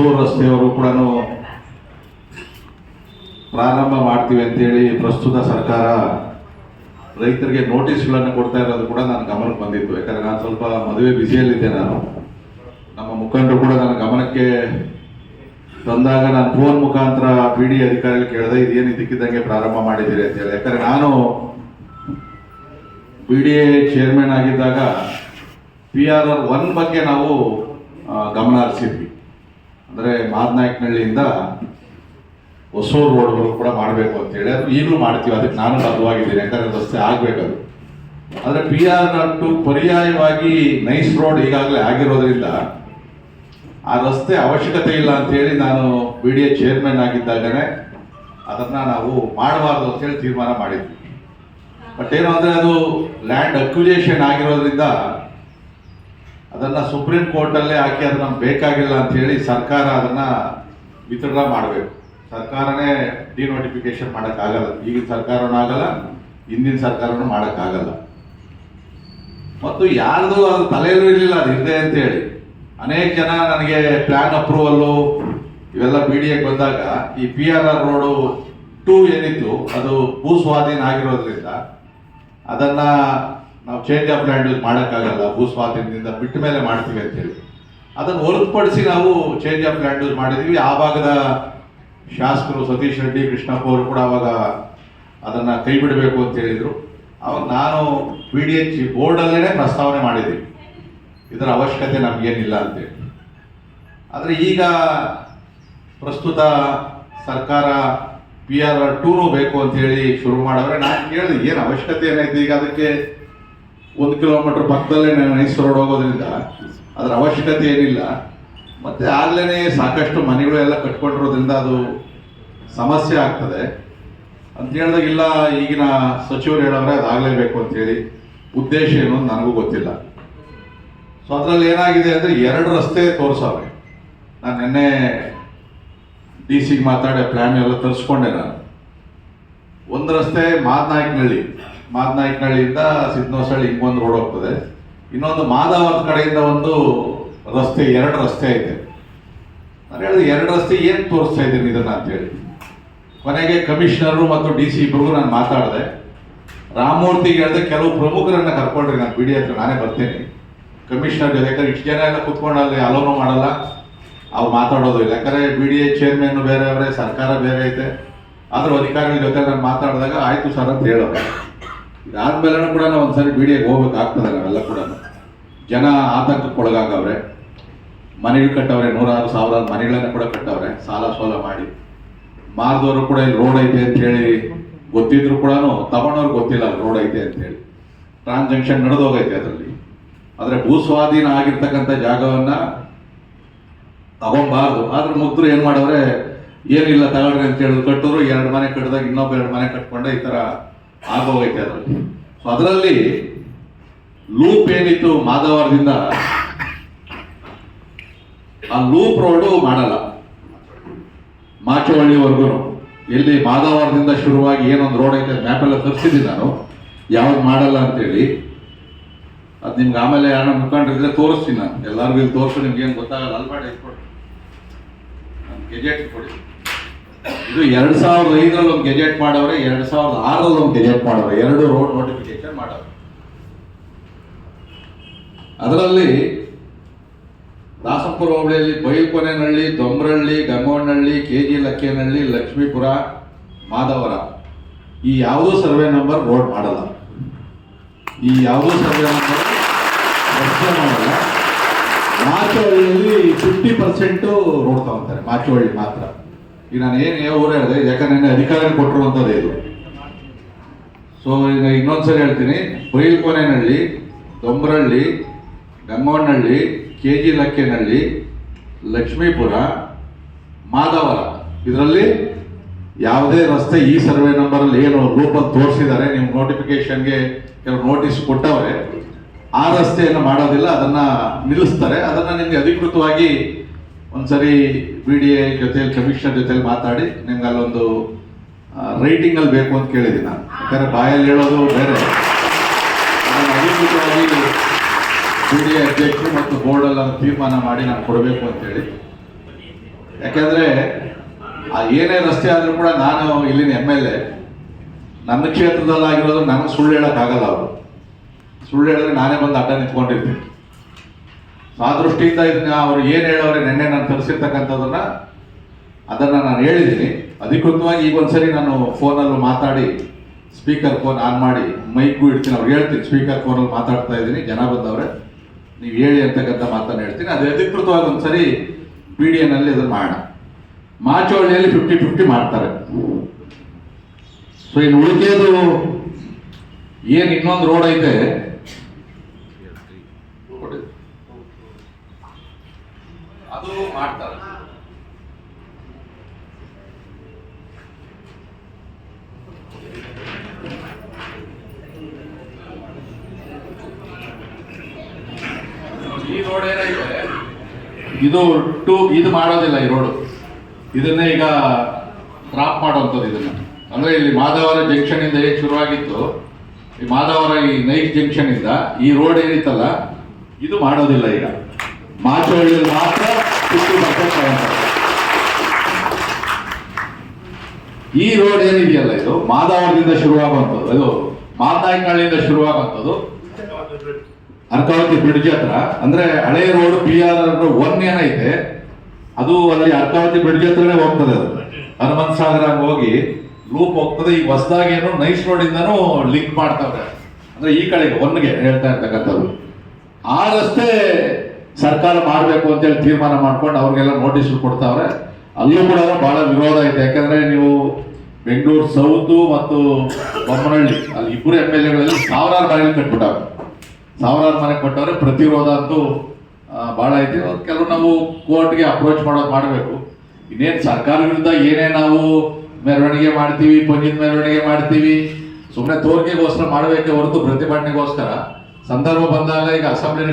ಹೊಸೂರು ರಸ್ತೆಯವರು ಕೂಡ ಪ್ರಾರಂಭ ಮಾಡ್ತೀವಿ ಅಂತೇಳಿ ಪ್ರಸ್ತುತ ಸರ್ಕಾರ ರೈತರಿಗೆ ನೋಟಿಸ್ಗಳನ್ನು ಕೊಡ್ತಾ ಇರೋದು ಕೂಡ ನನ್ನ ಗಮನಕ್ಕೆ ಬಂದಿತ್ತು. ಯಾಕಂದರೆ ನಾನು ಸ್ವಲ್ಪ ಮದುವೆ ಬ್ಯುಸಿಯಲ್ಲಿದ್ದೆ ನಾನು. ನಮ್ಮ ಮುಖಂಡರು ಕೂಡ ನನ್ನ ಗಮನಕ್ಕೆ ತಂದಾಗ ನಾನು ಫೋನ್ ಮುಖಾಂತರ ಪಿ ಡಿ ಅಧಿಕಾರಿಗಳು ಕೇಳಿದೆ, ಇದೇನು ಇದಕ್ಕಿದ್ದಂಗೆ ಪ್ರಾರಂಭ ಮಾಡಿದ್ದೀರಿ? ಅಂತೇಳಿ. ಯಾಕಂದರೆ ನಾನು ಪಿ ಡಿ ಎ ಚೇರ್ಮನ್ ಆಗಿದ್ದಾಗ ಪಿ ಆರ್ ಆರ್ ಒನ್ ಬಗ್ಗೆ ನಾವು ಗಮನ ಹರಿಸಿದ್ವಿ. ಅಂದರೆ ಮಾದನಾಯಕನಹಳ್ಳಿಯಿಂದ ಹೊಸೂರು ರೋಡ್ಗಳು ಕೂಡ ಮಾಡಬೇಕು ಅಂತೇಳಿ ಅದು ಈಗಲೂ ಮಾಡ್ತೀವಿ, ಅದಕ್ಕೆ ನಾನು ಬದ್ಧವಾಗಿದ್ದೀನಿ ಯಾಕಂದ್ರೆ ರಸ್ತೆ ಆಗಬೇಕದು. ಆದರೆ ಪಿ ಆರ್ ಟು ಪರ್ಯಾಯವಾಗಿ ನೈಸ್ ರೋಡ್ ಈಗಾಗಲೇ ಆಗಿರೋದ್ರಿಂದ ಆ ರಸ್ತೆ ಅವಶ್ಯಕತೆ ಇಲ್ಲ ಅಂತೇಳಿ ನಾನು ಬಿ ಡಿ ಎ ಚೇರ್ಮನ್ ಆಗಿದ್ದಾಗಲೇ ಅದನ್ನು ನಾವು ಮಾಡಬಾರ್ದು ಅಂತೇಳಿ ತೀರ್ಮಾನ ಮಾಡಿದ್ವಿ. ಬಟ್ ಏನು ಅಂದರೆ ಅದು ಲ್ಯಾಂಡ್ ಅಕ್ವಿಜೇಷನ್ ಆಗಿರೋದ್ರಿಂದ ಅದನ್ನು ಸುಪ್ರೀಂ ಕೋರ್ಟಲ್ಲೇ ಹಾಕಿ ಅದು ನಮ್ಗೆ ಬೇಕಾಗಿಲ್ಲ ಅಂತೇಳಿ ಸರ್ಕಾರ ಅದನ್ನು ವಿತ್ಡ್ರಾ ಮಾಡಬೇಕು. ಸರ್ಕಾರನೇ ಡಿನೋಟಿಫಿಕೇಶನ್ ಮಾಡೋಕ್ಕಾಗಲ್ಲ. ಈಗಿನ ಸರ್ಕಾರನೂ ಆಗಲ್ಲ, ಹಿಂದಿನ ಸರ್ಕಾರನೂ ಮಾಡೋಕ್ಕಾಗಲ್ಲ. ಮತ್ತು ಯಾರ್ದು ಅದು ತಲೆಯಲ್ಲೂ ಇರಲಿಲ್ಲ, ಅದು ಹಿಂದೆ ಅಂತೇಳಿ ಅನೇಕ ಜನ ನನಗೆ ಪ್ಲಾನ್ ಅಪ್ರೂವಲ್ಲು ಇವೆಲ್ಲ ಬಿ ಡಿ ಎಗೆ ಬಂದಾಗ ಈ P R R road two ಏನಿತ್ತು, ಅದು ಭೂಸ್ವಾಧೀನ ಆಗಿರೋದ್ರಿಂದ ಅದನ್ನ ನಾವು ಚೇಂಜ್ ಆಫ್ ಲ್ಯಾಂಡ್ ಯೂಸ್ ಮಾಡೋಕ್ಕಾಗಲ್ಲ ಭೂ ಸ್ವಾಧೀನದಿಂದ ಬಿಟ್ಟ ಮೇಲೆ ಮಾಡ್ತೀವಿ ಅಂತೇಳಿ. ಅದನ್ನು ಹೊರತುಪಡಿಸಿ ನಾವು ಚೇಂಜ್ ಆಫ್ ಲ್ಯಾಂಡ್ ಯೂಸ್ ಮಾಡಿದ್ವಿ. ಆ ಭಾಗದ ಶಾಸಕರು ಸತೀಶ್ ರೆಡ್ಡಿ, ಕೃಷ್ಣಪ್ಪ ಅವರು ಕೂಡ ಅವಾಗ ಅದನ್ನು ಕೈ ಬಿಡಬೇಕು ಅಂತ ಹೇಳಿದರು. ಅವಾಗ ನಾನು ಪಿ ಡಿ ಎಚ್ ಬೋರ್ಡಲ್ಲೇ ಪ್ರಸ್ತಾವನೆ ಮಾಡಿದ್ವಿ ಇದರ ಅವಶ್ಯಕತೆ ನಮಗೇನಿಲ್ಲ ಅಂತೇಳಿ ಆದರೆ ಈಗ ಪ್ರಸ್ತುತ ಸರ್ಕಾರ ಪಿ ಆರ್ ಟೂನು ಬೇಕು ಅಂತೇಳಿ ಶುರು ಮಾಡಿದ್ರೆ ನಾನು ಕೇಳಿದೆ, ಏನು ಅವಶ್ಯಕತೆ ಏನೈತೆ ಈಗ ಅದಕ್ಕೆ ಒಂದು ಕಿಲೋಮೀಟರ್ ಪಕ್ಕದಲ್ಲೇ ಮೈಸೂರು ರೋಡ್ ಹೋಗೋದ್ರಿಂದ ಅದರ ಅವಶ್ಯಕತೆ ಏನಿಲ್ಲ. ಮತ್ತೆ ಆಗ್ಲೇ ಸಾಕಷ್ಟು ಮನೆಗಳು ಎಲ್ಲ ಕಟ್ಕೊಂಡಿರೋದ್ರಿಂದ ಅದು ಸಮಸ್ಯೆ ಆಗ್ತದೆ. ಅಂತ ಹೇಳಿದಾಗ ಇಲ್ಲ, ಈಗಿನ ಸಚಿವರು ಹೇಳೋದ್ರೆ ಅದಾಗಲೇಬೇಕು ಅಂತೇಳಿ ಉದ್ದೇಶ ಏನು ನನಗೂ ಗೊತ್ತಿಲ್ಲ. ಸೊ ಅದರಲ್ಲಿ ಏನಾಗಿದೆ ಅಂದರೆ ಎರಡು ರಸ್ತೆ ತೋರಿಸವ್ರೆ. ನಾನು ನಿನ್ನೆ ಡಿ ಸಿಗೆ ಮಾತಾಡೋ ಪ್ಲ್ಯಾನ್ ಎಲ್ಲ ತರಿಸ್ಕೊಂಡೆ ನಾನು. ಒಂದು ರಸ್ತೆ ಮಾದನಾಯಕನಹಳ್ಳಿ ಮಾದನಾಯಕನಹಳ್ಳಿಯಿಂದ ಸಿದ್ನೋಸಳ್ಳಿ ಹಿಂಗೊಂದು ರೋಡ್ ಹೋಗ್ತದೆ. ಇನ್ನೊಂದು ಮಾದಾವರದ ಕಡೆಯಿಂದ ಒಂದು ರಸ್ತೆ, ಎರಡು ರಸ್ತೆ ಐತೆ. ನಾನು ಹೇಳಿದೆ ಎರಡು ರಸ್ತೆ ಏನು ತೋರಿಸ್ತಾ ಇದ್ದೀನಿ ಇದನ್ನ ಅಂತೇಳಿ ಕೊನೆಗೆ ಕಮಿಷನರು ಮತ್ತು ಡಿ ಸಿ ಇಬ್ಬರಿಗೂ ನಾನು ಮಾತಾಡಿದೆ. ರಾಮಮೂರ್ತಿಗೆ ಹೇಳಿದೆ, ಕೆಲವು ಪ್ರಮುಖರನ್ನ ಕರ್ಕೊಂಡ್ರಿ, ನಾನು ಬಿಡಿ ಹತ್ರ ನಾನೇ ಬರ್ತೀನಿ. ಕಮಿಷನರ್ ಜೊತೆ ಯಾಕಂದ್ರೆ ಇಷ್ಟು ಜನ ಎಲ್ಲ ಕುತ್ಕೊಂಡು ಅಲ್ಲಿ ಅಲೋನು ಮಾಡಲ್ಲ. ಅವ್ರು ಮಾತಾಡೋದು ಇಲ್ಲ. ಯಾಕಂದ್ರೆ ಬಿ ಡಿ ಎ ಚೇರ್ಮನ್ ಬೇರೆ ಅವರೇ, ಸರ್ಕಾರ ಬೇರೆ ಐತೆ. ಆದರೂ ಅಧಿಕಾರಿಗಳ ಜೊತೆ ನಾನು ಮಾತಾಡಿದಾಗ, ಆಯ್ತು ಸರ್ ಅಂತ ಹೇಳೋರು ಇದಾದ್ಮೇಲೆ ಕೂಡ ನಾವು ಒಂದ್ಸರಿ ಬಿ ಡಿ ಎಗೆ ಹೋಗ್ಬೇಕಾಗ್ತದೆ ನಾವೆಲ್ಲ ಕೂಡ. ಜನ ಆತಂಕಕ್ಕೊಳಗಾಗವ್ರೆ. ಮನೆಗಳು ಕಟ್ಟವ್ರೆ, ನೂರಾರು ಸಾವಿರಾರು ಮನೆಗಳನ್ನ ಕೂಡ ಕಟ್ಟವ್ರೆ, ಸಾಲ ಸೋಲ ಮಾಡಿ. ಮಾರ್ದವರು ಕೂಡ ಇಲ್ಲಿ ರೋಡ್ ಐತೆ ಅಂತ ಹೇಳಿ ಗೊತ್ತಿದ್ರು ಕೂಡ ತಗೊಂಡವ್ರು ಗೊತ್ತಿಲ್ಲ ರೋಡ್ ಐತೆ ಅಂತ ಹೇಳಿ. ಟ್ರಾನ್ಸಾಕ್ಷನ್ ನಡೆದೋಗೈತೆ ಅದರಲ್ಲಿ. ಆದರೆ ಭೂ ಸ್ವಾಧೀನ ಆಗಿರ್ತಕ್ಕಂಥ ಜಾಗವನ್ನು ತಗೊಂಬಾರ್ದು. ಆದ್ರೆ ಮುಗ್ದ್ರು ಏನು ಮಾಡವ್ರೆ, ಏನಿಲ್ಲ ತಗೊಳ್ರಿ ಅಂತ ಹೇಳಿದ್ರು ಕಟ್ಟಿದ್ರು ಎರಡು ಮನೆ ಕಟ್ಟಿದಾಗ ಇನ್ನೊಬ್ಬ ಎರಡು ಮನೆ ಕಟ್ಕೊಂಡೆ ಈ ತರ ಆಗೋಗೈತೆ ಅದರಲ್ಲಿ ಸೊ ಅದರಲ್ಲಿ ಲೂಪ್ ಏನಿತ್ತು ಮಾಧವರದಿಂದ, ಆ ಲೂಪ್ ರೋಡು ಮಾಡಲ್ಲ. ಮಾಚವಳ್ಳಿವರೆಗೂ. ಇಲ್ಲಿ ಮಾಧವರದಿಂದ ಶುರುವಾಗಿ ಏನೊಂದು ರೋಡ್ ಐತೆ ಮ್ಯಾಪೆಲ್ಲ ತರಿಸಿದ್ದೀನಿ ನಾನು. ಯಾವಾಗ ಮಾಡಲ್ಲ ಅಂತೇಳಿ. ಅದು ನಿಮ್ಗೆ ಆಮೇಲೆ ಯಾರನ್ನ ಮುಖಂಡರಿದ್ರೆ ತೋರಿಸ್ತೀನಿ ನಾನು. ಎಲ್ಲರಿಗೂ ಇಲ್ಲಿ ತೋರಿಸು ನಿಮ್ಗೆ ಏನು ಗೊತ್ತಾಗಲ್ಲ. ಅಲ್ಲಿ ಮಾಡಿ ಕೊಡಿ ಗೆಜೆಟ್ ಕೊಡಿ. ಇದು ಎರಡ್ ಸಾವಿರದ ಐದರಲ್ಲಿ ಒಂದು ಗೆಜೆಟ್ ಮಾಡವ್ರೆ, ಎರಡ್ ಸಾವಿರದ ಆರರಲ್ಲಿ ಒಂದು ಗೆಜೆಟ್ ಮಾಡವ್ರೆ. ಎರಡು ರೋಡ್ ನೋಟಿಫಿಕೇಶನ್ ಮಾಡವ್ರೆ. ಅದರಲ್ಲಿ ದಾಸಪುರ ಹೋಬಳಿಯಲ್ಲಿ ಬೈಲ್ಕೊನೆನಹಳ್ಳಿ, ದೊಂಬ್ರಹಳ್ಳಿ ಗಂಗೋನಹಳ್ಳಿ ಕೆ ಜಿ ಲಕ್ಕೇನಹಳ್ಳಿ, ಲಕ್ಷ್ಮೀಪುರ, ಮಾಧವರ. ಈ ಯಾವುದೂ ಸರ್ವೆ ನಂಬರ್ ರೋಡ್ ಮಾಡಲ್ಲ. ಈ ಯಾವುದೂ ಸರ್ವೆ ನಂಬರ್ ಮಾಡಲ್ಲ. ಮಾಚುವಳ್ಳಿಯಲ್ಲಿ ಫಿಫ್ಟಿ ಪರ್ಸೆಂಟು ರೋಡ್ ತಗೊಂತಾರೆ ಮಾಚುವಳ್ಳಿ ಮಾತ್ರ. ಈಗ ನಾನು ಏನು ಊರು ಹೇಳಿದೆ ಯಾಕಂದ್ರೆ ನಿನ್ನೆ ಅಧಿಕಾರ ಕೊಟ್ಟಿರುವಂಥದ್ದು ಇದು. ಸೊ ಈಗ ಇನ್ನೊಂದ್ಸರಿ ಹೇಳ್ತೀನಿ ಬೈಲ್ಕೋನೆನಹಳ್ಳಿ ದೊಂಬರಹಳ್ಳಿ ಗಂಗೋನಹಳ್ಳಿ ಕೆ ಜಿ ಲಕ್ಕೇನಹಳ್ಳಿ ಲಕ್ಷ್ಮೀಪುರ, ಮಾದವರ. ಇದರಲ್ಲಿ ಯಾವುದೇ ರಸ್ತೆ ಈ ಸರ್ವೆ ನಂಬರಲ್ಲಿ ಏನು ರೂಪ ತೋರಿಸಿದ್ದಾರೆ ನಿಮ್ಮ ನೋಟಿಫಿಕೇಶನ್ಗೆ ಕೆಲವು ನೋಟಿಸ್ ಕೊಟ್ಟವ್ರೆ, ಆ ರಸ್ತೆಯನ್ನು ಮಾಡೋದಿಲ್ಲ, ಅದನ್ನು ನಿಲ್ಲಿಸ್ತಾರೆ, ಅದನ್ನು ನಿಮಗೆ ಅಧಿಕೃತವಾಗಿ ಒಂದ್ಸರಿ ಬಿ ಡಿ ಎ ಜೊತೆಲಿ ಕಮಿಷನರ್ ಜೊತೆಲಿ ಮಾತಾಡಿ ನಿಮ್ಗೆ ಅಲ್ಲೊಂದು ರೈಟಿಂಗ್ ಅಲ್ಲಿ ಬೇಕು ಅಂತ ಕೇಳಿದ್ದೀನಿ ನಾನು. ಯಾಕಂದ್ರೆ ಬಾಯಲ್ಲಿ ಹೇಳೋದು ಬೇರೆ. ಅಧಿಕೃತವಾಗಿ ಬಿ ಡಿ ಎ ಅಧ್ಯಕ್ಷರು ಮತ್ತು ಬೋರ್ಡ್ ಅದನ್ನು ತೀರ್ಮಾನ ಮಾಡಿ ನಾನು ಕೊಡಬೇಕು ಅಂತೇಳಿ ಯಾಕೆಂದ್ರೆ, ಆ ಏನೇ ರಸ್ತೆ ಆದರೂ ಕೂಡ ನಾನು ಇಲ್ಲಿನ ಎಂ ಎಲ್ ಎ ನನ್ನ ಕ್ಷೇತ್ರದಲ್ಲಾಗಿರೋದು ನನಗೆ ಸುಳ್ಳು ಹೇಳೋಕ್ಕಾಗಲ್ಲ ಅವರು. ಸುಳ್ಳು ಹೇಳಿದ್ರೆ ನಾನೇ ಬಂದು ಅಡ್ಡ ನಿಂತ್ಕೊಂಡಿರ್ತೀನಿ. ಆ ದೃಷ್ಟಿಯಿಂದ ಇದನ್ನ ಅವ್ರು ಏನು ಹೇಳೋರೆ, ನಿನ್ನೆ ನಾನು ತರಿಸಿರ್ತಕ್ಕಂಥದ್ದನ್ನ ಅದನ್ನು ನಾನು ಹೇಳಿದ್ದೀನಿ. ಅಧಿಕೃತವಾಗಿ ಈಗ ಒಂದ್ಸರಿ ನಾನು ಫೋನಲ್ಲೂ ಮಾತಾಡಿ, ಸ್ಪೀಕರ್ ಫೋನ್ ಆನ್ ಮಾಡಿ, ಮೈಕ್ಗೂ ಇಡ್ತೀನಿ, ಅವ್ರು ಹೇಳ್ತೀನಿ, ಸ್ಪೀಕರ್ ಫೋನಲ್ಲಿ ಮಾತಾಡ್ತಾ ಇದ್ದೀನಿ, ಜನ ಬಂದವ್ರೆ, ನೀವು ಹೇಳಿ ಅಂತಕ್ಕಂಥ ಮಾತನ್ನು ಹೇಳ್ತೀನಿ. ಅದು ಅಧಿಕೃತವಾಗಿ ಒಂದ್ಸರಿ ಪಿ ಡಿ ಎನಲ್ಲಿ ಅದನ್ನು ಮಾಡೋಣ. ಮಾಚೋಳಿಯಲ್ಲಿ ಫಿಫ್ಟಿ ಫಿಫ್ಟಿ ಮಾಡ್ತಾರೆ. ಸೊ ಇನ್ನು ಉಳಿಕೆಯದು ಏನು ಇನ್ನೊಂದು ರೋಡ್ ಐತೆ ಅದು ಮಾಡ್ತಾರೆ. ಈ ರೋಡ್ ಏನಾಗಿದೆ? ಇದು ಟು ಇದು ಮಾಡೋದಿಲ್ಲ ಈ ರೋಡು ಇದನ್ನೇ ಈಗ ಡ್ರಾಪ್ ಮಾಡುವಂಥದ್ದು ಇದನ್ನ. ಅಂದ್ರೆ ಇಲ್ಲಿ ಮಾಧವರ ಜಂಕ್ಷನ್ ಇಂದ ಹೇಗೆ ಶುರುವಾಗಿತ್ತು? ಈ ಮಾಧವರ ಈ ನೈಟ್ ಜಂಕ್ಷನ್ ಇಂದ ಈ ರೋಡ್ ಏನಿತ್ತಲ್ಲ ಇದು ಮಾಡೋದಿಲ್ಲ ಈಗ. ಮಾಚೋಳಿಯಲ್ಲಿ ಮಾತ್ರ ಈ ರೋಡ್ ಏನಿದೆಯಲ್ಲ ಇದು? ಮಾದಾವರದಿಂದ ಶುರುವಾಗುವಂಥದ್ದು. ಇದು ಮಾತಾಯಿನಹಳ್ಳಿಯಿಂದ ಶುರುವಾಗುವಂಥದ್ದು. ಅರ್ಕಾವತಿ ಬ್ರಿಡ್ಜ್ ಹತ್ರ. ಅಂದ್ರೆ ಹಳೆ ರೋಡ್ ಪಿ ಆರ್ ಒನ್ ಏನೈತೆ ಅದು ಅಲ್ಲಿ ಅರ್ಕಾವತಿ ಬ್ರಿಡ್ಜ್ ಹತ್ರನೇ ಹೋಗ್ತದೆ ಅದು. ಹನುಮಂತ ಸಾಗರ ಹೋಗಿ ಲೂಪ್ ಹೋಗ್ತದೆ. ಈಗ ಹೊಸದಾಗಿ ಏನು ನೈಸ್ ರೋಡ್ ಇಂದನು ಲಿಂಕ್ ಮಾಡ್ತಾವ್ರೆ. ಅಂದ್ರೆ ಈ ಕಡೆಗೆ ಒನ್ಗೆ ಹೇಳ್ತಾ ಇರ್ತಕ್ಕಂಥದ್ದು. ಆ ರಸ್ತೆ ಸರ್ಕಾರ ಮಾಡಬೇಕು ಅಂತೇಳಿ ತೀರ್ಮಾನ ಮಾಡ್ಕೊಂಡು ಅವ್ರಿಗೆಲ್ಲ ನೋಟಿಸ್ ಕೊಡ್ತಾವ್ರೆ, ಅಲ್ಲೂ ಕೂಡ ಬಹಳ ವಿರೋಧ ಐತೆ ಯಾಕಂದ್ರೆ ನೀವು ಬೆಂಗಳೂರು ಸೌತು ಮತ್ತು ಬೊಮ್ಮನಹಳ್ಳಿ, ಅಲ್ಲಿ ಇಬ್ಬರು ಎಂ ಎಲ್ ಎಗಳಲ್ಲಿ ಸಾವಿರಾರು ಮನೆಗಳು ಕಟ್ಬಿಟ್ಟವ್ರೆ ಸಾವಿರಾರು ಮನೆ ಕೊಟ್ಟವ್ರೆ, ಪ್ರತಿರೋಧ ಅಂತೂ ಬಹಳ ಐತಿ ಕೆಲವು ನಾವು ಕೋರ್ಟ್ಗೆ ಅಪ್ರೋಚ್ ಮಾಡೋದು ಮಾಡಬೇಕು. ಇನ್ನೇನು ಸರ್ಕಾರ ವಿರುದ್ಧ ಏನೇ ನಾವು ಮೆರವಣಿಗೆ ಮಾಡ್ತೀವಿ, ಪಂಜಿನ ಮೆರವಣಿಗೆ ಮಾಡ್ತೀವಿ ಸುಮ್ಮನೆ ತೋರಿಕೆಗೋಸ್ಕರ ಮಾಡಬೇಕೆ ಹೊರತು ಪ್ರತಿಭಟನೆಗೋಸ್ಕರ. ಸಂದರ್ಭ ಬಂದಾಗ ಈಗ ಅಸೆಂಬ್ಲಿನ